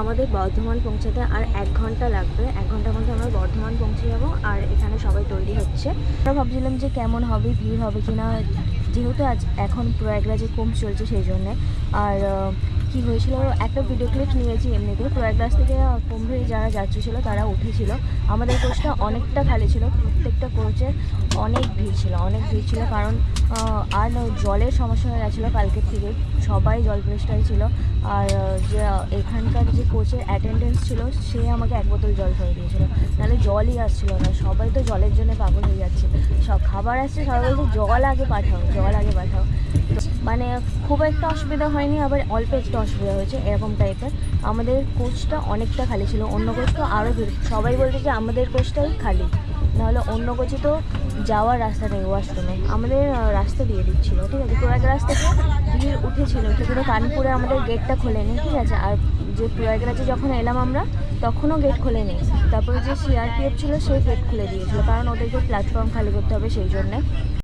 আমাদের বর্ধমান পৌঁছাতে আর এক ঘণ্টা লাগবে। এক ঘণ্টার মধ্যে আমরা বর্ধমান পৌঁছে যাব আর এখানে সবাই তৈরি হচ্ছে। আমরা ভাবছিলাম যে কেমন হবে, ভিড় হবে কি না যেহেতু আজ এখন প্রয়াগরাজে কম চলছে সেই জন্যে। আর কি হয়েছিল একটা ভিডিও ক্লিপ নিয়েছি এমনিতে। প্রয়াগরাজ থেকে কুম্ভে যারা যাত্রী ছিল, তারা উঠেছিল। আমাদের কোচটা অনেকটা খালি ছিল, প্রত্যেকটা কোচে অনেক ভিড় ছিল, অনেক ভিড় ছিল। কারণ আর জলের সমস্যা হয়ে গেছিল কালকের থেকে। সবাই জল পরিষ্কারই ছিল। আর, যে, এখানকার যে কোচের অ্যাটেন্ডেন্স ছিল, সে আমাকে এক বোতল জল করে দিয়েছিল। নাহলে জলই আসছিল না। সবাই তো জলের জন্য পাগল হয়ে যাচ্ছে। সব খাবার আসছে, সবাই বলছে, জল আগে পাঠাও, জল আগে পাঠাও। মানে খুব একটা অসুবিধা হয়নি, আবার অল্প একটু অসুবিধা হয়েছে, এরকম টাইপের আমাদের কোচটা অনেকটা খালি ছিল, অন্য কোচ তো আরও ভিড় সবাই বলছে যে আমাদের কোচটাই খালি, নাহলে অন্য কোচে তো যাওয়ার রাস্তা নেই ওয়াশরুমে আমাদের রাস্তা দিয়ে দিচ্ছিল, ঠিক আছে? প্রয়াগরাজ থেকে ভিড় উঠেছিল, কিন্তু কানপুরে আমাদের গেটটা খোলেনি, ঠিক আছে? আর যে প্রয়াগরাজে যখন এলাম আমরা, তখনও গেট খোলেনি। তারপরে যে সিআরপিএফ ছিল, সেই গেট খুলে দিয়েছিল, কারণ ওদেরকে প্ল্যাটফর্ম খালি করতে হবে সেই জন্যে।